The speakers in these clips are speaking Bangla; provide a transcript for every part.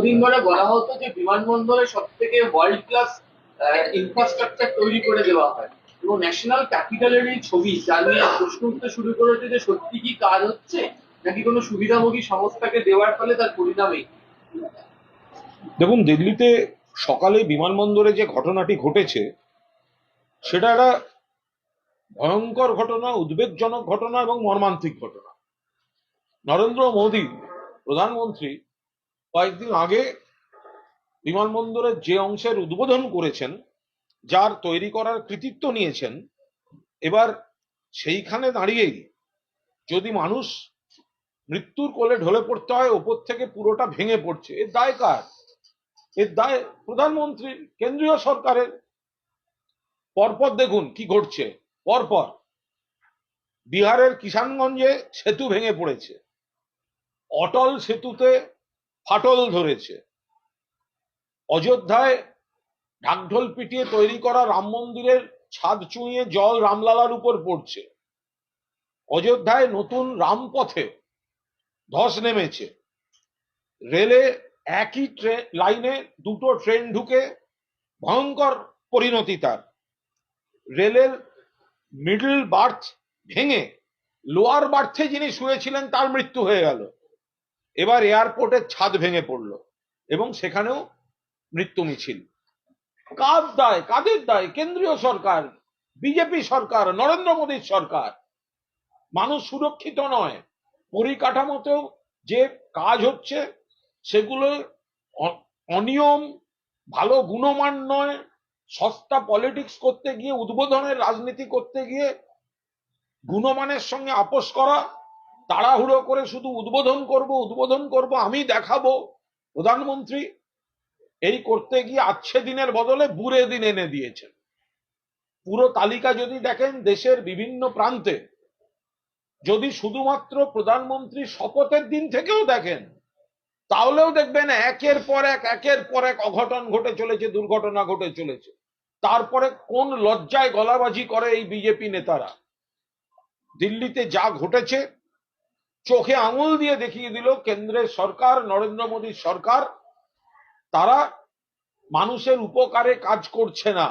এতদিন ধরে বলা হতো যে বিমানবন্দরে সব থেকে ওয়ার্ল্ড ক্লাস ইনফ্রাস্ট্রাকচার তৈরি করে দেওয়া হয়। এবং ন্যাশনাল ক্যাপিটালের এই ছবি, যা নিয়ে প্রশ্ন উঠতে শুরু করেছে যে সত্যি কি কাজ হচ্ছে, নাকি কোনো সুবিধাভোগী সংস্থাকে দেওয়ার ফলে তার পরিণামে দেখুন, দিল্লিতে সকালে বিমানবন্দরে যে ঘটনাটি ঘটেছে, সেটা একটা ভয়ঙ্কর ঘটনা, উদ্বেগজনক ঘটনা এবং মর্মান্তিক ঘটনা। নরেন্দ্র মোদী, প্রধানমন্ত্রী কয়েকদিন আগে বিমানবন্দরের যে অংশের উদ্বোধন করেছেন, যার তৈরি করার কৃতিত্ব নিয়েছেন, এবার সেইখানে দাঁড়িয়েই যদি মানুষ মৃত্যুর কোলে ঢলে পড়তে হয়, ওপর থেকে পুরোটা ভেঙে পড়ছে। এর দায় কার? এর দায় প্রধানমন্ত্রী, কেন্দ্রীয় সরকারের। পরপর দেখুন কি ঘটছে। পরপর বিহারের কিষানগঞ্জে সেতু ভেঙে পড়েছে। অটল সেতুতে ফাটল ধরেছে। অযোধ্যায় ঢাকঢোল পিটিয়ে তৈরি করা রাম মন্দিরের ছাদ চুঁইয়ে জল রামলালার উপর পড়ছে। অযোধ্যায় নতুন রামপথে ধস নেমেছে। রেলে একই লাইনে দুটো ট্রেন ঢুকে ভয়ঙ্কর পরিণতি তার। রেলের মিডল বার্থ ভেঙে লোয়ার বার্থে যিনি শুয়েছিলেন তার মৃত্যু হয়ে গেল। এবার এয়ারপোর্টের ছাদ ভেঙে পড়ল এবং সেখানেও মৃত্যু মিছিল। কার দায়? কাদের দায়? কেন্দ্রীয় সরকার, বিজেপি সরকার, নরেন্দ্র মোদীর সরকার। মানুষ সুরক্ষিত নয়। পরিকাঠামোতেও যে কাজ হচ্ছে, সেগুলো অনিয়ম, ভালো গুণমান নয়। সস্তা পলিটিক্স করতে গিয়ে, উদ্বোধনের রাজনীতি করতে গিয়ে গুণমানের সঙ্গে আপোষ করা তাড়াহুড়ো করে শুধু উদ্বোধন করব উদ্বোধন করব, আমি দেখাবো। প্রধানমন্ত্রী, এই করতে গিয়ে আচ্ছে দিনের বদলে বুড়ে দিন এনে দিয়েছেন। পুরো তালিকা যদি দেখেন, দেশের বিভিন্ন প্রান্তে, যদি শুধুমাত্র প্রধানমন্ত্রী শপথের দিন থেকেও দেখেন, তাহলেও দেখবেন একের পর এক, একের পর এক অঘটন ঘটে চলেছে, দুর্ঘটনা ঘটে চলেছে। তারপরে কোন লজ্জায় গলাবাজি করে এই বিজেপি নেতারা? দিল্লিতে যা ঘটেছে চোখে আঙুল দিয়ে দেখিয়ে দিল, কেন্দ্রের সরকার, নরেন্দ্র মোদীর সরকার, তারা মানুষের উপকারে কাজ করছে না।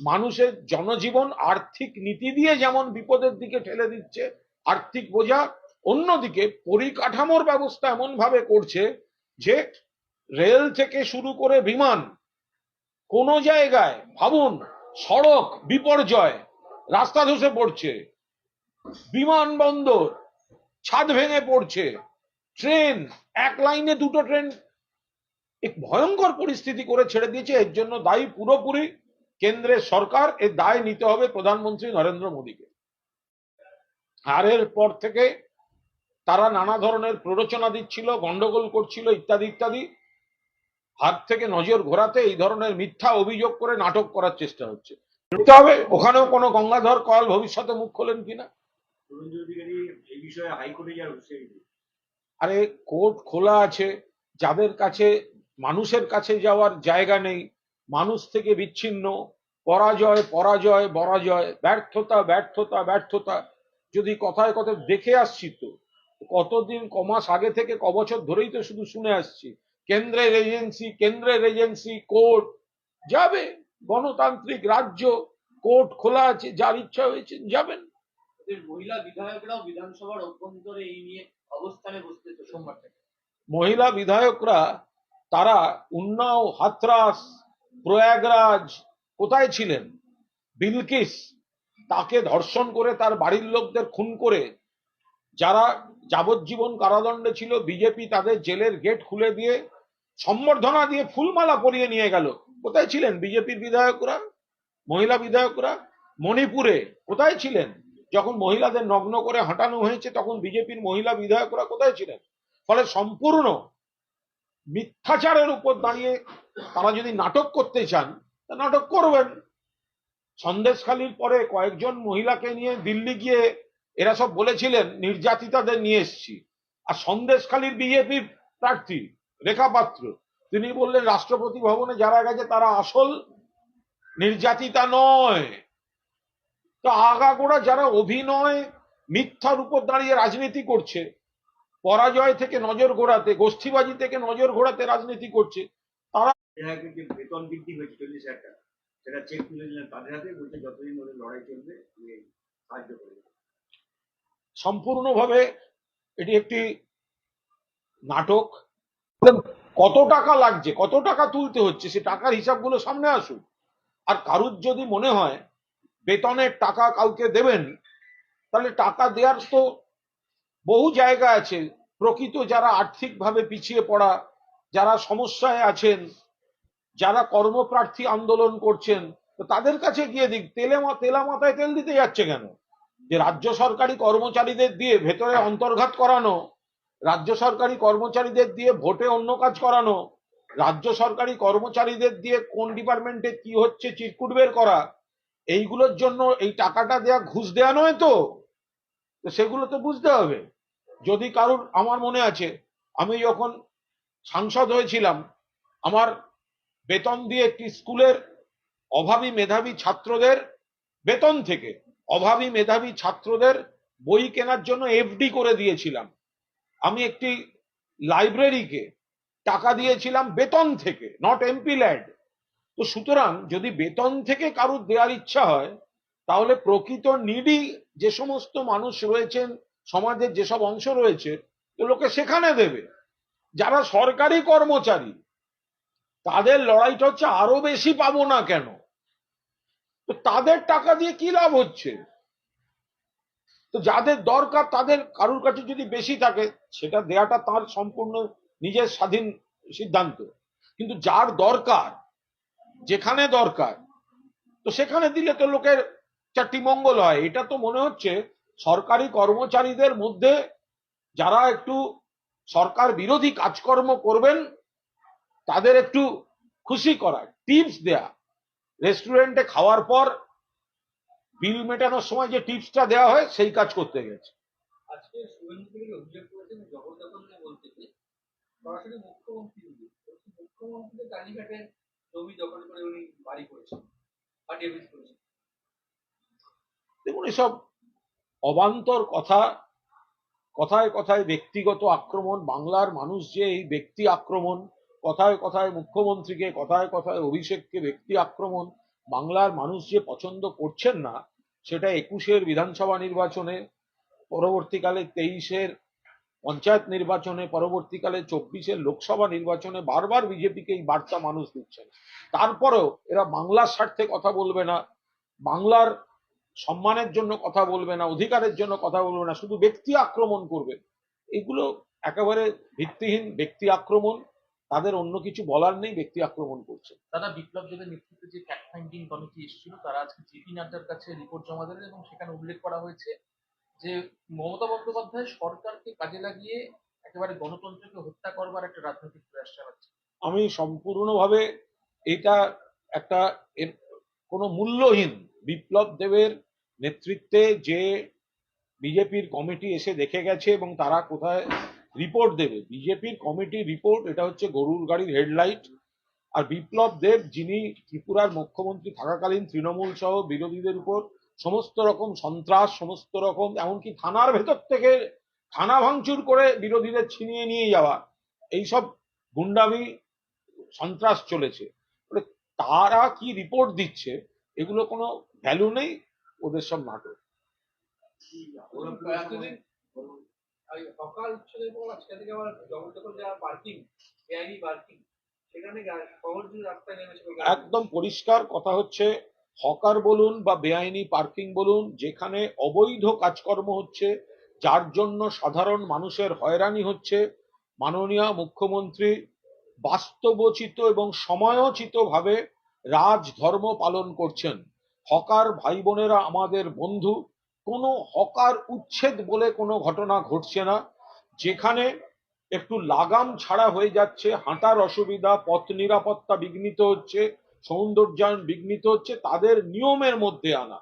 মানুষের জনজীবন আর্থিক নীতি দিয়ে যেমন বিপদের দিকে ঠেলে দিচ্ছে, আর্থিক বোঝা অন্যদিকে পরিকাঠামোর ব্যবস্থা এমন ভাবে করছে যে রেল থেকে শুরু করে বিমান, কোন জায়গায় ভাবুন, সড়ক, বিপর্যয়, রাস্তা ধসে পড়ছে বিমানবন্দর ছাদ ভেঙে পড়ছে। ট্রেন, এক লাইনে দুটো ট্রেন। এক ভয়ঙ্কর পরিস্থিতি করে ছেড়ে দিয়েছে। এর জন্য দায়ী পুরোপুরি কেন্দ্রের সরকার। এর দায় নিতে হবে প্রধানমন্ত্রী নরেন্দ্র মোদীকে। আর এর পর থেকে তারা নানা ধরনের প্ররোচনা দিচ্ছিল, গন্ডগোল করছিল ইত্যাদি ইত্যাদি। হাত থেকে নজর ঘোরাতে এই ধরনের মিথ্যা অভিযোগ করে নাটক করার চেষ্টা হচ্ছে। ওখানেও কোনো গঙ্গাধর কল ভবিষ্যতে মুখ খোলেন কিনা? আরে কোর্ট খোলা আছে, যাদের কাছে, মানুষের কাছে যাওয়ার জায়গা নেই, মানুষ থেকে বিচ্ছিন্ন, পরাজয় পরাজয় পরাজয় ব্যর্থতা ব্যর্থতা ব্যর্থতা, যদি কথায় কথা দেখে আসছি তো, কতদিন, কমাস আগে থেকে, কবছর ধরেই তো শুধু শুনে আসছি, কেন্দ্রের এজেন্সি কেন্দ্রের এজেন্সি কোর্ট যাবে, গণতান্ত্রিক রাজ্য কোর্ট খোলা আছে, যার ইচ্ছা হয়েছে, যাবেন। মহিলা মহিলা বিধায়করা, তারা উন্নাও হাথরাস প্রয়াগরাজ কোথায় ছিলেন? বিলকিস, তাকে ধর্ষণ করে তার বাড়ির লোকদের খুন করে যারা যাবজ্জীবন কারাদণ্ডে ছিল, বিজেপি তাদের জেলের গেট খুলে দিয়ে সম্বর্ধনা দিয়ে ফুলমালা পরিয়ে নিয়ে গেল। কোথায় ছিলেন বিজেপির বিধায়করা? মহিলা বিধায়করা? মণিপুরে কোথায় ছিলেন? যখন মহিলাদের নগ্ন করে হাঁটানো হয়েছে, তখন বিজেপির মহিলা বিধায়করা কোথায় ছিলেন? ফলে সম্পূর্ণ মিথ্যাচারের উপর দাঁড়িয়ে তারা যদি নাটক করতে চান, তা নাটক করবেন। সন্দেশখালির পরে কয়েকজন মহিলাকে নিয়ে দিল্লি গিয়ে এরা সব বলেছিলেন, নির্যাতিতাদের নিয়ে এসছি। আর সন্দেশখালির বিজেপির প্রার্থী রেখা পাত্র, তিনি বললেন, রাষ্ট্রপতি ভবনে যারা গেছে তারা আসল নির্যাতিতা নয়। তো আগাগোড়া যারা অভিনয় মিথ্যার উপর দাঁড়িয়ে রাজনীতি করছে পরাজয় থেকে নজর ঘোরাতে গোষ্ঠীবাজি থেকে নজর ঘোরাতে রাজনীতি করছে তারা বেতন বৃদ্ধি হয়েছে চল্লিশ হাজার টাকা সেটা চেক তুলে দিলেন তাদের হাতে বলছে যতদিন ওদের লড়াই চলবে আমি সাহায্য করে দেবো। সম্পূর্ণভাবে এটি একটি নাটক কত টাকা লাগছে কত টাকা তুলতে হচ্ছে সে টাকার হিসাবগুলো সামনে আসুক আর কারুর যদি মনে হয় বেতনের টাকা কাউকে দেবেন, তাহলে টাকা দেওয়ার তো বহু জায়গা আছে। প্রকৃত যারা আর্থিকভাবে পিছিয়ে পড়া, যারা সমস্যায় আছেন, যারা কর্মপ্রার্থী আন্দোলন করছেন, তো তাদের কাছে গিয়ে দিক, তেলে তেলা মাথায় তেল দিতে যাচ্ছে কেন? যে রাজ্য সরকারি কর্মচারীদের দিয়ে ভেতরে অন্তর্ঘাত করানো, রাজ্য সরকারি কর্মচারীদের দিয়ে ভোটে অন্য কাজ করানো, রাজ্য সরকারি কর্মচারীদের দিয়ে কোন ডিপার্টমেন্টে কি হচ্ছে, চিরকুট বের করা এইগুলোর জন্য এই টাকাটা দেয়া, ঘুষ দেয়া নয় তো? সেগুলো তো বুঝতে হবে। যদি কারুর, আমার মনে আছে, আমি যখন সাংসদ হয়েছিলাম, আমার বেতন দিয়ে একটি স্কুলের অভাবী মেধাবী ছাত্রদের বেতন থেকে, অভাবী মেধাবী ছাত্রদের বই কেনার জন্য এফডি করে দিয়েছিলাম। আমি একটি লাইব্রেরিকে টাকা দিয়েছিলাম বেতন থেকে নট এমপি ল্যাড তো সুতরাং যদি বেতন থেকে কারুর দেওয়ার ইচ্ছা হয়, তাহলে প্রকৃত নিডি যে সমস্ত মানুষ রয়েছেন, সমাজের যেসব অংশ রয়েছে এগুলোকে সেখানে দেবে। যারা সরকারি কর্মচারী, তাদের লড়াইটা হচ্ছে আরও বেশি পাবো না কেন? তো তাদের টাকা দিয়ে কি লাভ হচ্ছে? তো যাদের দরকার, তাদের কারুর কাছে যদি বেশি থাকে, সেটা দেয়াটা তার সম্পূর্ণ নিজের স্বাধীন সিদ্ধান্ত। কিন্তু যার দরকার যেখানে দরকার। তো সেখানে দিলে তো লোকের চারটি মঙ্গল হয়। এটা তো মনে হচ্ছে সরকারি কর্মচারীদের মধ্যে যারা একটু সরকার বিরোধী কাজকর্ম করবেন, তাদের একটু খুশি করা টিপস দেয়া। রেস্টুরেন্টে খাওয়ার পর বিল মেটানোর সময় যে টিপসটা দেওয়া হয়, সেই কাজ করতে গেছে। মুখ্যমন্ত্রী জমি দখল করে উনি বাড়ি করেছেন বা ডেভিস করেছেন। দেখুন, এসব অবান্তর কথা, কথায় কথায় ব্যক্তিগত আক্রমণ, বাংলার মানুষ যে এই ব্যক্তি আক্রমণ, কথায় কথায় মুখ্যমন্ত্রীকে, কথায় কথায় অভিষেককে ব্যক্তি আক্রমণ, বাংলার মানুষ যে পছন্দ করছেন না, সেটা একুশের বিধানসভা নির্বাচনে, পরবর্তীকালে তেইশের পঞ্চায়েত নির্বাচনে, পরবর্তীকালে চব্বিশের লোকসভা নির্বাচনে বারবার বিজেপিকে এই বার্তা মানুষ দিচ্ছেন। তারপরেও এরা বাংলার স্বার্থে কথা বলবে না, বাংলার সম্মানের জন্য কথা বলবে না, অধিকারের জন্য কথা বলবে না, শুধু ব্যক্তি আক্রমণ করবে। এগুলো একেবারে ভিত্তিহীন ব্যক্তি আক্রমণ, তাদের অন্য কিছু বলার নেই, ব্যক্তি আক্রমণ করছে। দাদা, বিপ্লব দেবের নেতৃত্বে যে ফ্যাক্ট ফাইন্ডিং কমিটি এসেছিল, তারা আজকে জেপি নাড্ডার কাছে রিপোর্ট জমা দেবেন এবং সেখানে উল্লেখ করা হয়েছে যে মমতা বন্দ্যোপাধ্যায় সরকারকে কাজে লাগিয়ে একেবারে গণতন্ত্রকে হত্যা করবার একটা রাজনৈতিক প্রয়াস চালাচ্ছে। আমি সম্পূর্ণভাবে এটা একটা এর কোনো মূল্যহীন বিপ্লব দেবের নেতৃত্বে যে বিজেপির কমিটি এসে দেখে গেছে এবং তারা কোথায় রিপোর্ট দেবে। বিজেপির কমিটির রিপোর্ট, এটা হচ্ছে গরুর গাড়ির হেডলাইট। আর বিপ্লব দেব, যিনি ত্রিপুরার মুখ্যমন্ত্রী থাকাকালীন তৃণমূল সহ বিরোধীদের উপর সমস্ত রকম সন্ত্রাস সমস্ত রকম এমনকি থানার ভেতর থেকে থানা ভাঙচুর করে বিরোধীদের ছিনিয়ে নিয়ে যাওয়া এইসব গুন্ডামি সন্ত্রাস চলেছে তারা কি রিপোর্ট দিচ্ছে এগুলো কোনো ভ্যালু নেই ওদের সব নাটক সকাল উচ্ছেদের পর আজকে থেকে আবার জগদ্দখল যাওয়ার পার্কিং বেআইনি পার্কিং সেখানে গা- শহর জুড়ে রাস্তায় নেমেছে কলকাতা। একদম পরিষ্কার কথা হচ্ছে হকার বলুন বা বেআইনি পার্কিং বলুন, যেখানে অবৈধ কাজকর্ম হচ্ছে, যার জন্য সাধারণ মানুষের হয়রানি হচ্ছে, মাননীয় মুখ্যমন্ত্রী বাস্তবচিত এবং সময়োচিত ভাবে রাজ ধর্ম পালন করছেন। হকার ভাই বোনেরা আমাদের বন্ধু, কোনো হকার উচ্ছেদ বলে কোনো ঘটনা ঘটছে না, যেখানে একটু লাগাম ছাড়া হয়ে যাচ্ছে, হাঁটার অসুবিধা, পথ নিরাপত্তা বিঘ্নিত হচ্ছে সৌন্দর্যায়ন বিঘ্নিত হচ্ছে, তাদের নিয়মের মধ্যে আনা।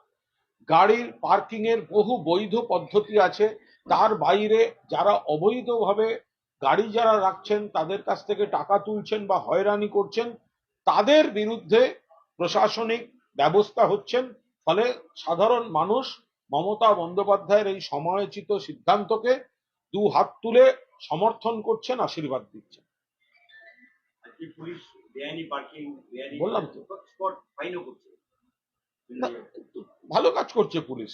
গাড়ির পার্কিং এর বহু বৈধ পদ্ধতি আছে, তার বাইরে যারা অবৈধভাবে গাড়ি যারা রাখছেন, তাদের কাছ থেকে টাকা তুলছেন বা হয়রানি করছেন, তাদের বিরুদ্ধে প্রশাসনিক ব্যবস্থা হচ্ছেন। ফলে সাধারণ মানুষ মমতা বন্দ্যোপাধ্যায়ের এই সময়োচিত সিদ্ধান্তকে দু হাত তুলে সমর্থন করছেন, আশীর্বাদ দিচ্ছেন। পুলিশ বেআইনি পার্কিং বেআইনি বললাম তো। স্পট ফাইনও করছে। ভালো কাজ করছে পুলিশ।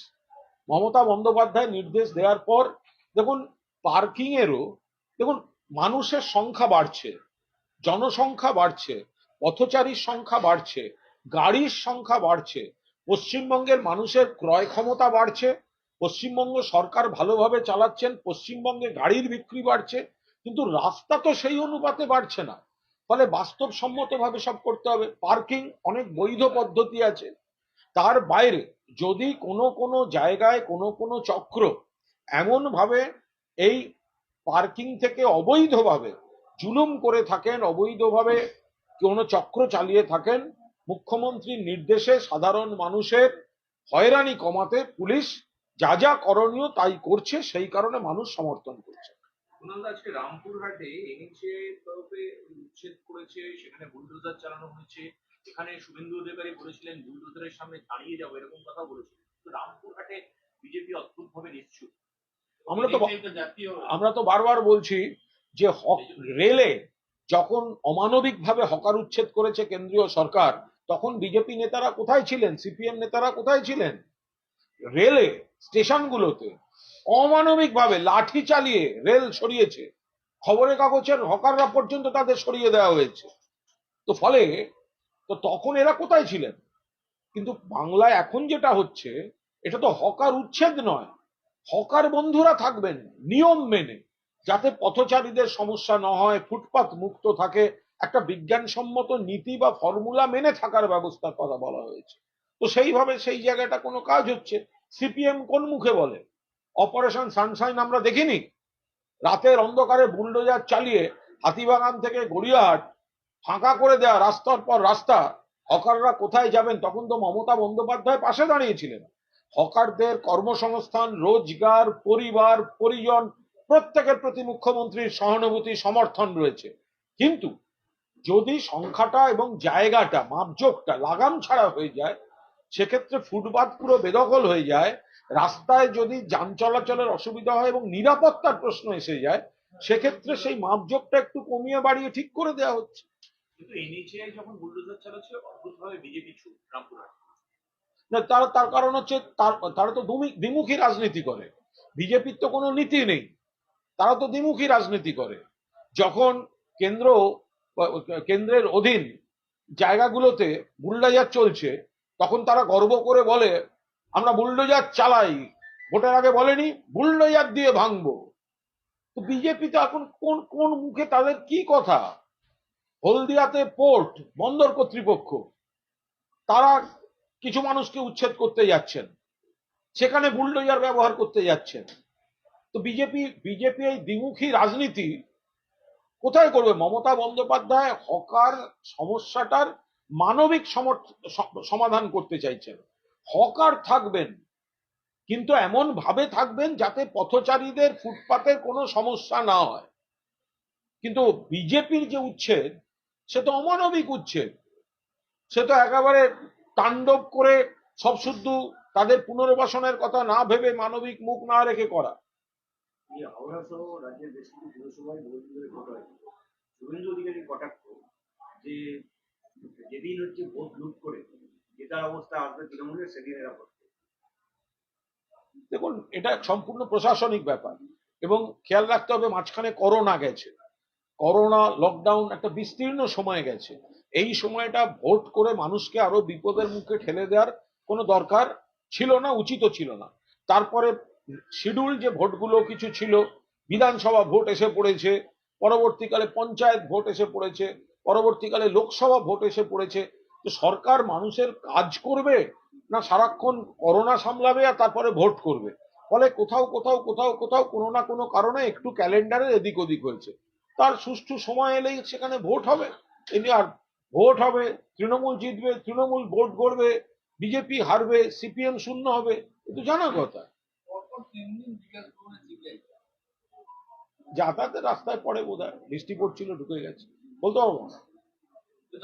মমতা বন্দ্যোপাধ্যায় নির্দেশ দেওয়ার পর দেখুন পার্কিং এরও দেখুন মানুষের সংখ্যা বাড়ছে জনসংখ্যা বাড়ছে পথচারীর সংখ্যা বাড়ছে গাড়ির সংখ্যা বাড়ছে পশ্চিমবঙ্গের মানুষের ক্রয় ক্ষমতা বাড়ছে পশ্চিমবঙ্গ সরকার ভালোভাবে চালাচ্ছেন পশ্চিমবঙ্গে গাড়ির বিক্রি বাড়ছে কিন্তু রাস্তা তো সেই অনুপাতে বাড়ছে না। ফলে বাস্তবসম্মতভাবে সব করতে হবে। পার্কিং অনেক বৈধ পদ্ধতি আছে। তার বাইরে যদি কোনো কোনো জায়গায় কোনো কোনো চক্র এমন ভাবে এই পার্কিং থেকে অবৈধভাবে জুলুম করে থাকেন, অবৈধভাবে কোনো চক্র চালিয়ে থাকেন, মুখ্যমন্ত্রীর নির্দেশে সাধারণ মানুষের হয়রানি কমাতে পুলিশ যা যা করণীয় তাই করছে, সেই কারণে মানুষ সমর্থন করছে। কুণাল আজকে রামপুরহাটে তরফে উচ্ছেদ করেছে সেখানে বুলডোজার চালানো হয়েছে। এখানে শুভেন্দু অধিকারী বলেছিলেন বুলডোজারের সামনে দাঁড়িয়ে যাব এরকম কথা বলেছিলেন। কিন্তু রামপুরহাটে বিজেপি অদ্ভুত ভাবে নিশ্চুপ। আমরা তো তো আমরা তো বারবার বলছি যে রেলে যখন অমানবিকভাবে হকার উচ্ছেদ করেছে কেন্দ্রীয় সরকার তখন বিজেপি নেতারা কোথায় ছিলেন? সিপিএম নেতারা কোথায় ছিলেন? রেলে স্টেশনগুলোতে অমানবিকভাবে লাঠি চালিয়ে রেল সরিয়েছে। খবরের কাগজের হকাররা পর্যন্ত তাদের সরিয়ে দেওয়া হয়েছে। তো ফলে তো তখন এরা কোথায় ছিলেন? কিন্তু বাংলায় এখন যেটা হচ্ছে, এটা তো হকার উচ্ছেদ নয়। হকার বন্ধুরা থাকবেন, নিয়ম মেনে। যাতে পথচারীদের সমস্যা না হয়, ফুটপাত মুক্ত থাকে, একটা বিজ্ঞানসম্মত নীতি বা ফর্মুলা মেনে থাকার ব্যবস্থার কথা বলা হয়েছে। তো সেইভাবে সেই জায়গাটা কোনো কাজ হচ্ছে। সিপিএম কোন মুখে বলে? অপারেশন সানশাইন আমরা দেখিনি। রাতের অন্ধকারে বুলডোজার চালিয়ে হাতিবাগান থেকে গড়িয়াহাট ফাঁকা করে দেওয়া রাস্তার পর রাস্তা, হকাররা কোথায় যাবেন তখন তো মমতা বন্দ্যোপাধ্যায় পাশে দাঁড়িয়েছিলেন। হকারদের কর্মসংস্থান, রোজগার, পরিবার, পরিজন, প্রত্যেকের প্রতি মুখ্যমন্ত্রীর সহানুভূতি, সমর্থন রয়েছে। কিন্তু যদি সংখ্যাটা এবং জায়গাটা, মাপজোকটা, লাগাম ছাড়া হয়ে যায় সেক্ষেত্রে ফুটপাত পুরো বেদখল হয়ে যায় রাস্তায় যদি যান চলাচলের অসুবিধা হয় এবং নিরাপত্তার প্রশ্ন এসে যায় সেক্ষেত্রে সেই মাপজোকটা একটু কমিয়ে বাড়িয়ে ঠিক করে দেওয়া হচ্ছে। কিন্তু এনএইচএ যখন বুলডোজার চালাচ্ছে অদ্ভুত বিজেপি চুপ রামপুরহাটে না তার তার কারণ হচ্ছে তারা তো দ্বিমুখী রাজনীতি করে। বিজেপির তো কোনো নীতি নেই। তারা তো দ্বিমুখী রাজনীতি করে। যখন কেন্দ্র কেন্দ্রের অধীন জায়গাগুলোতে বুলডোজার চলছে তখন তারা গর্ব করে বলে, আমরা বুলডোজার চালাই। ভোটের আগে বলেনি, বুলডোজার দিয়ে ভাঙবো। তো বিজেপি তো এখন কোন কোন মুখে তাদের কি কথা? হলদিয়াতে পোর্ট, বন্দর কর্তৃপক্ষ। তারা কিছু মানুষকে উচ্ছেদ করতে যাচ্ছেন। সেখানে বুলডোজার ব্যবহার করতে যাচ্ছেন। তো বিজেপি বিজেপি এই দ্বিমুখী রাজনীতি কোথায় করবে? মমতা বন্দ্যোপাধ্যায় হকার সমস্যাটার মানবিক সমাধান করতে চাইছেন। হকার থাকবেন, কিন্তু এমন ভাবে থাকবেন যাতে পথচারীদের ফুটপাতের কোনো সমস্যা না হয়। কিন্তু বিজেপির যে উচ্ছেদ, সে তো অমানবিক উচ্ছেদ। সে তো একেবারে তাণ্ডব করে সব শুদ্ধ তাদের পুনর্বাসনের কথা না ভেবে মানবিক মুখ না রেখে করা। রাজ্যের বেশ কিছু পুরসভায় যে যেদিন হচ্ছে ভোট লুট করে জেতার অবস্থা আসবে তৃণমূলের, সেদিন এরা ভোট দেখুন, এটা সম্পূর্ণ প্রশাসনিক ব্যাপার এবং খেয়াল রাখতে হবে মাঝখানে করোনা গেছে। করোনা লকডাউন একটা বিস্তীর্ণ সময় গেছে। এই সময়টা ভোট করে মানুষকে আরও বিপদের মুখে ঠেলে দেওয়ার কোনো দরকার ছিল না, উচিত ছিল না। তারপরে শিডিউল যে ভোটগুলো কিছু ছিল, বিধানসভা ভোট এসে পড়েছে, পরবর্তীকালে পঞ্চায়েত ভোট এসে পড়েছে পরবর্তীকালে লোকসভা ভোট এসে পড়েছে। তো সরকার মানুষের কাজ করবে না সারাক্ষণ করোনা সামলাবে আর তারপরে ভোট করবে? ফলে কোথাও কোথাও কোথাও কোথাও কোনো না কোনো কারণে একটু ক্যালেন্ডারের এদিক ওদিক হয়েছে। তার সুষ্ঠু সময় এলেই সেখানে ভোট হবে। আর ভোট হবে, তৃণমূল জিতবে, তৃণমূল ভোট করবে বিজেপি হারবে, সিপিএম শূন্য হবে কিন্তু জানা কথা। যাতায়াতের রাস্তায় পড়ে বোধ হয় বৃষ্টি পড়ছিল, ঢুকে গেছে। বলতে পারব না।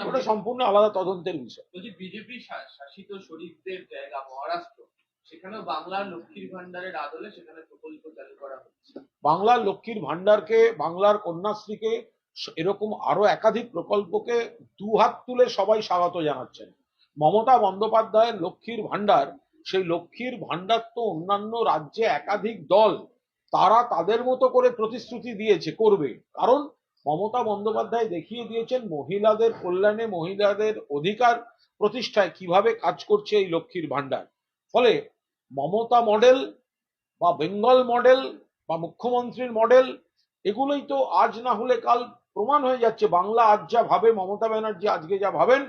ওটা সম্পূর্ণ আলাদা তদন্তের বিষয়। বিজেপি শাসিত শরীফদের জায়গা মহারাষ্ট্র সেখানেও বাংলার লক্ষ্মীর ভান্ডারের আদলে সেখানে প্রকল্প চালু করা হচ্ছে। বাংলার লক্ষ্মীর ভান্ডারকে বাংলার কন্যাশ্রীকে এরকম আরও একাধিক প্রকল্পকে দুহাত তুলে সবাই স্বাগত জানাচ্ছেন। মমতা বন্দ্যোপাধ্যায়ের লক্ষ্মীর ভান্ডার সেই লক্ষ্মীর ভান্ডার তো অন্যান্য রাজ্যে একাধিক দল তারা তাদের মতো করে প্রতিশ্রুতি দিয়েছে করবে। কারণ মমতা বন্দ্যোপাধ্যায় দেখিয়ে দিয়েছেন মহিলাদের কল্যাণে মহিলাদের অধিকার প্রতিষ্ঠায় কীভাবে কাজ করছে এই লক্ষ্মীর ভান্ডার ফলে মমতা মডেল বা বেঙ্গল মডেল বা মুখ্যমন্ত্রীর মডেল, এগুলোই তো আজ না হলে কাল প্রমাণ হয়ে যাচ্ছে। বাংলা আজ যা ভাবে, মমতা ব্যানার্জি আজকে যা ভাবেন,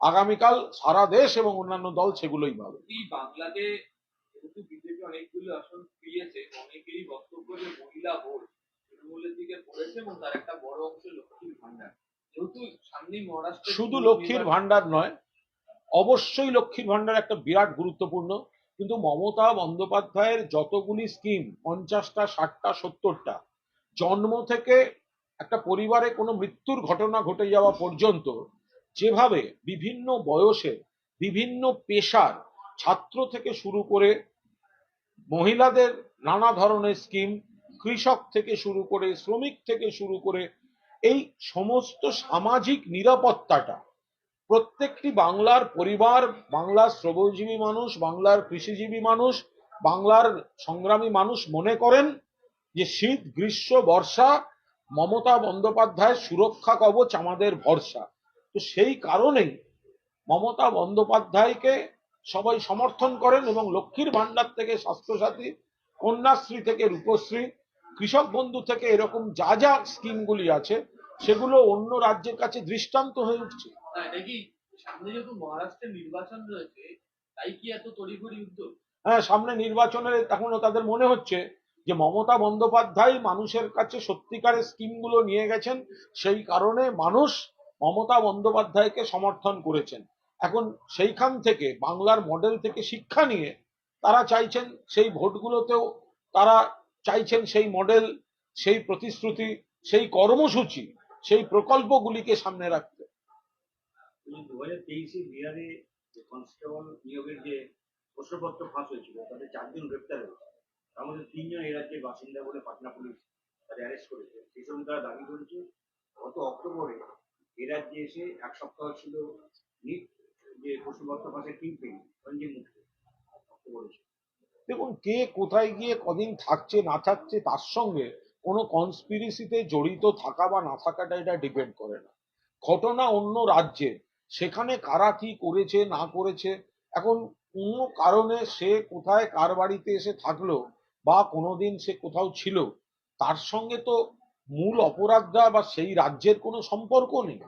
আগামীকাল সারা দেশ এবং অন্যান্য দল সেগুলোই ভাবে। এই বাংলাতে যেহেতু বিজেপি অনেকগুলো আসন পেয়েছে অনেকেরই বক্তব্য যে মহিলা ভোট দিকে পড়েছে এবং তার একটা বড় অংশ লক্ষ্মীর ভান্ডার যেহেতু সামনেই মহারাষ্ট্রে শুধু লক্ষ্মীর ভান্ডার নয় অবশ্যই লক্ষ্মীর ভান্ডার একটা বিরাট গুরুত্বপূর্ণ কিন্তু মমতা বন্দ্যোপাধ্যায়ের যতগুলি স্কিম পঞ্চাশটা ষাটটা সত্তরটা জন্ম থেকে একটা পরিবারে কোনো মৃত্যুর ঘটনা ঘটে যাওয়া পর্যন্ত যেভাবে বিভিন্ন বয়সে বিভিন্ন পেশার ছাত্র থেকে শুরু করে মহিলাদের নানা ধরনের স্কিম কৃষক থেকে শুরু করে, শ্রমিক থেকে শুরু করে এই সমস্ত সামাজিক নিরাপত্তাটা প্রত্যেকটি বাংলার পরিবার, বাংলার শ্রমজীবী মানুষ, বাংলার কৃষিজীবী মানুষ, বাংলার সংগ্রামী মানুষ মনে করেন যে শীত, গ্রীষ্ম, বর্ষা, মমতা বন্দ্যোপাধ্যায়ের সুরক্ষা কবচ আমাদের ভরসা। তো সেই কারণেই মমতা বন্দ্যোপাধ্যায়কে সবাই সমর্থন করেন এবং লক্ষ্মীর ভান্ডার থেকে স্বাস্থ্যসাথী, কন্যাশ্রী থেকে রূপশ্রী কৃষক বন্ধু থেকে এরকম যা যা স্কিমগুলি আছে সেগুলো অন্য রাজ্যের কাছে দৃষ্টান্ত হয়ে উঠছে। না সামনে যেহেতু মহারাষ্ট্রের নির্বাচন রয়েছে তাই কি এত তড়িঘড়ি উদ্যোগ? হ্যাঁ সামনে নির্বাচনের এখনও তাদের মনে হচ্ছে যে মমতা বন্দ্যোপাধ্যায় মানুষের কাছে সত্যিকারের স্কিমগুলো নিয়ে গেছেন সেই কারণে মানুষ মমতা বন্দ্যোপাধ্যায়কে সমর্থন করেছেন। এখন সেইখান থেকে বাংলার মডেল থেকে শিক্ষা নিয়ে তারা চাইছেন সেই ভোটগুলোতেও তারা চাইছেন সেই মডেল, সেই প্রতিশ্রুতি, সেই কর্মসূচি, সেই প্রকল্পগুলিকে সামনে রাখতে। দু হাজার তেইশে বিহারে কনস্টেবল নিয়োগের যে প্রশ্নপত্র ফাঁস হয়েছিল তাদের চারজন গ্রেপ্তার তার মধ্যে তিনজন বাসিন্দা বলে পাটনা পুলিশ অ্যারেস্ট করেছে। সেই তারা দাবি করেছে, গত অক্টোবরে এ রাজ্যে এসে এক সপ্তাহ ছিল যে। দেখুন, কে কোথায় গিয়ে কদিন থাকছে, না থাকছে, তার সঙ্গে কোনো কনস্পিরিসিতে জড়িত থাকা বা না থাকাটা এটা ডিপেন্ড করে না। ঘটনা অন্য রাজ্যে সেখানে কারা কি করেছে, না করেছে, এখন কোনো কারণে সে কোথায়, কার বাড়িতে এসে থাকল বা কোনোদিন সে কোথাও ছিল, তার সঙ্গে তো মূল অপরাধটা বা সেই রাজ্যের কোনো সম্পর্ক নেই।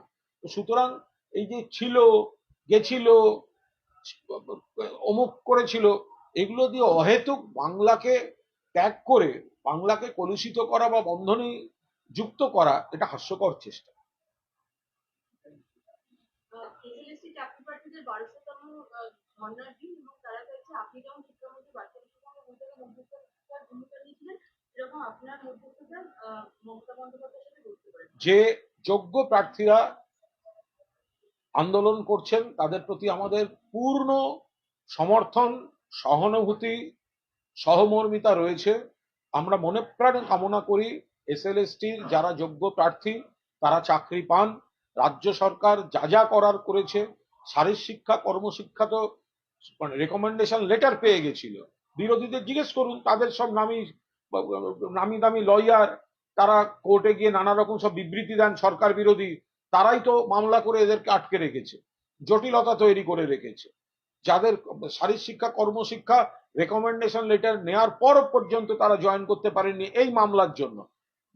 সুতরাং এই যে ছিল, গেছিল, অমুক করেছিল এগুলো দিয়ে অহেতুক বাংলাকে ত্যাগ করে বাংলাকে কলুষিত করা বা বন্ধনে যুক্ত করা এটা হাস্যকর চেষ্টা। যে যোগ্য প্রার্থীরা আন্দোলন করছেন তাদের প্রতি আমাদের পূর্ণ সমর্থন সহানুভূতি, সহমর্মিতা রয়েছে। আমরা মনে প্রাণে কামনা করি এসএলএসটির যারা যোগ্য প্রার্থী, তারা চাকরি পান। রাজ্য সরকার যা যা করার করেছে, শারীর শিক্ষা, কর্মশিক্ষা তো মানে রেকমেন্ডেশন লেটার পেয়ে গেছিল। বিরোধীদের জিজ্ঞেস করুন, তাদের সব নামি নামি দামি লয়ার তারা কোর্টে গিয়ে নানা রকম সব বিবৃতি দেন, সরকার বিরোধী, তারাই তো মামলা করে এদেরকে আটকে রেখেছে, জটিলতা তৈরি করে রেখেছে। যাদের শারীর শিক্ষা কর্মশিক্ষা রেকমেন্ডেশন লেটার নেওয়ার পর পর্যন্ত তারা জয়েন করতে পারেননি এই মামলার জন্য।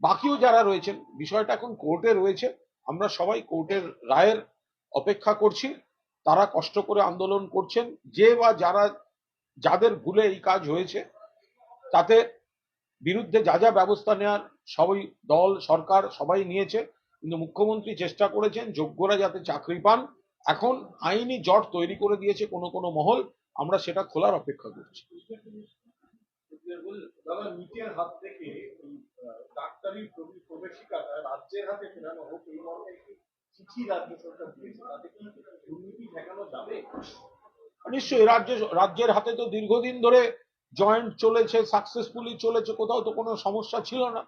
বাকিও যারা রয়েছেন, বিষয়টা এখন কোর্টে রয়েছে। আমরা সবাই কোর্টের রায়ের অপেক্ষা করছি। তারা কষ্ট করে আন্দোলন করছেন। যে বা যারা, যাদের ভুলে এই কাজ হয়েছে, তাতে বিরুদ্ধে যা যা ব্যবস্থা নেওয়ার সবাই দল, সরকার সবাই নিয়েছে। কিন্তু মুখ্যমন্ত্রী চেষ্টা করেছেন, যোগ্যরা যাতে চাকরি পান। এখন আইনি জট তৈরি করে দিয়েছে কোনো কোনো মহল আমরা সেটা খোলার অপেক্ষা করছি। দাদা নিচের হাত থেকে ডাক্তারি প্রবেশিকাটা রাজ্যের হাতে ফেরানো হোক এই মর্মে একটি চিঠি রাজ্য সরকার দিয়েছে? তাতে কি দুর্নীতি ঠেকানো যাবে? নিশ্চয়ই রাজ্য রাজ্যের হাতে তো দীর্ঘদিন ধরে জয়েন্ট চলেছে সাকসেসফুলি চলেছে কোথাও তো কোনো সমস্যা ছিল না।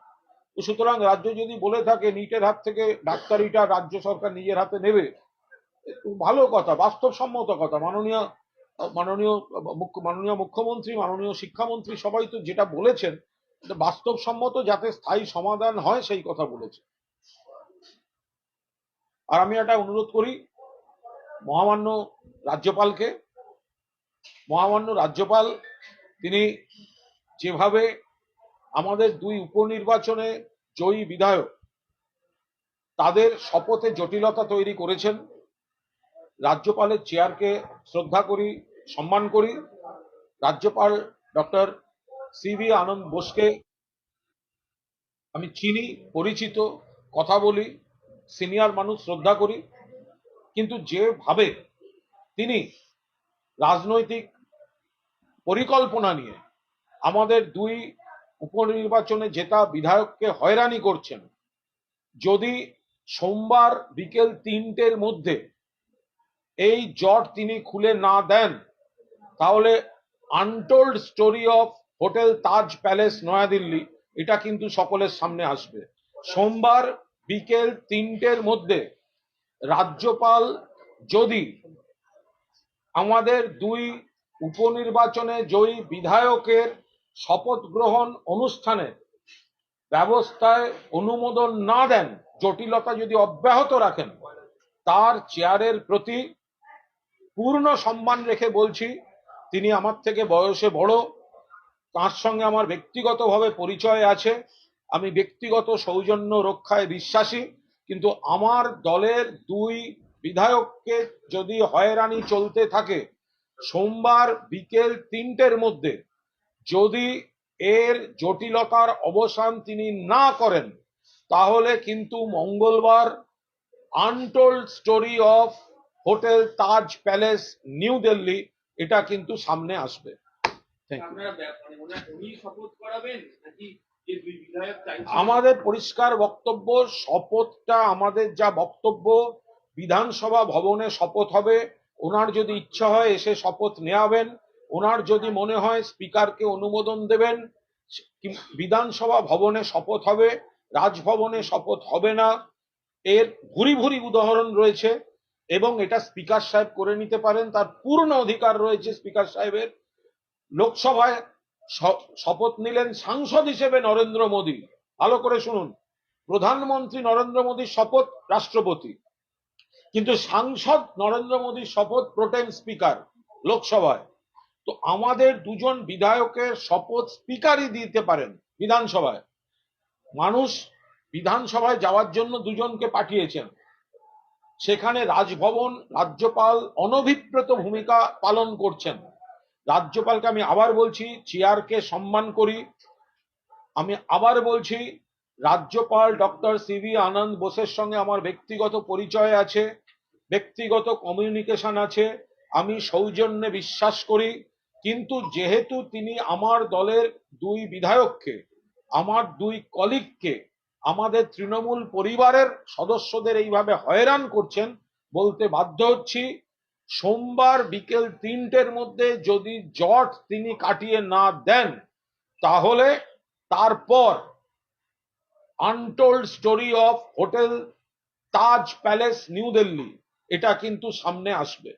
সুতরাং রাজ্য যদি বলে থাকে নিটের হাত থেকে ডাক্তারিটা রাজ্য সরকার নিজের হাতে নেবে ভালো কথা, বাস্তবসম্মত কথা। মাননীয় মাননীয় মাননীয় মুখ্যমন্ত্রী, মাননীয় শিক্ষামন্ত্রী সবাই তো যেটা বলেছেন বাস্তবসম্মত যাতে স্থায়ী সমাধান হয় সেই কথা বলেছে। আর আমি একটা অনুরোধ করি, মহামান্য রাজ্যপালকে, মহামান্য রাজ্যপাল, তিনি যেভাবে আমাদের দুই উপনির্বাচনে জয়ী বিধায়ক, তাদের শপথে জটিলতা তৈরি করেছেন। রাজ্যপালের চেয়ারকে শ্রদ্ধা করি, সম্মান করি। রাজ্যপাল ডক্টর সি ভি আনন্দ বোসকে আমি চিনি, পরিচিত, কথা বলি, সিনিয়র মানুষ শ্রদ্ধা করি। কিন্তু যেভাবে তিনি রাজনৈতিক পরিকল্পনা নিয়ে আমাদের দুই উপনির্বাচনে জেতা বিধায়ককে হয়রানি করছেন, যদি সোমবার বিকেল তিনটের মধ্যে এই জট তিনি খুলে না দেন, তাহলে untold story of hotel Taj palace Naya Dilli, এটা কিন্তু সকলের সামনে আসবে। সোমবার বিকেল তিনটের মধ্যে রাজ্যপাল যদি আমাদের দুই উপনির্বাচনে জয়ী বিধায়কের শপথ গ্রহণ অনুষ্ঠানে ব্যবস্থায় অনুমোদন না দেন, জটিলতা যদি অব্যাহত রাখেন, তার চেয়ারের প্রতি পূর্ণ সম্মান রেখে বলছি, তিনি আমার থেকে বয়সে বড়, তার সঙ্গে আমার ব্যক্তিগতভাবে পরিচয় আছে, আমি ব্যক্তিগত সৌজন্য রক্ষায় বিশ্বাসী, কিন্তু আমার দলের দুই বিধায়ককে যদি হয়রানি চলতে থাকে, সোমবার বিকেল তিনটের মধ্যে যদি এর জটিলতার অবসান তিনি না করেন, তাহলে কিন্তু মঙ্গলবার untold story of hotel Taj palace New Delhi এটা কিন্তু সামনে আসবে। মানে আমাদের পরিষ্কার বক্তব্য শপথটা আমাদের যা বক্তব্য বিধানসভা ভবনে শপথ হবে। ওনার যদি ইচ্ছা হয় এসে শপথ নেওয়াবেন ওনার যদি মনে হয় স্পিকারকে অনুমোদন দেবেন বিধানসভা ভবনে শপথ হবে রাজভবনে শপথ হবে না। এর ভুরি ভুরি উদাহরণ রয়েছে। এবং এটা স্পিকার সাহেব করে নিতে পারেন। তার পূর্ণ অধিকার রয়েছে স্পিকার সাহেবের। লোকসভায় শপথ নিলেন সাংসদ হিসেবে নরেন্দ্র মোদী। ভালো করে শুনুন। প্রধানমন্ত্রী নরেন্দ্র মোদীর শপথ রাষ্ট্রপতি। কিন্তু সাংসদ নরেন্দ্র মোদীর শপথ প্রোটেম স্পিকার লোকসভায়। তো আমাদের দুজন বিধায়কের শপথ স্পিকারই দিতে পারেন বিধানসভায়। মানুষ বিধানসভায় যাওয়ার জন্য দুজনকে পাঠিয়েছেন। সেখানে রাজভবন, রাজ্যপাল অনভিপ্রেত ভূমিকা পালন করছেন। রাজ্যপালকে আমি আবার বলছি, চেয়ারকে সম্মান করি। আমি আবার বলছি, রাজ্যপাল ডক্টর সিভি আনন্দ বোসের সঙ্গে আমার ব্যক্তিগত পরিচয় আছে, ব্যক্তিগত কমিউনিকেশন আছে, আমি সৌজন্যে বিশ্বাস করি। কিন্তু যেহেতু তিনি আমার দলের দুই বিধায়ককে, আমার দুই কলিগকে আমাদের তৃণমূল পরিবারের সদস্যদের এইভাবে হয়রান করছেন বলতে বাধ্য হচ্ছি। সোমবার বিকেল তিনটের মধ্যে যদি জট তিনি কাটিয়ে না দেন, তাহলে তারপর untold story of hotel Taj palace New Delhi, এটা কিন্তু সামনে আসবে।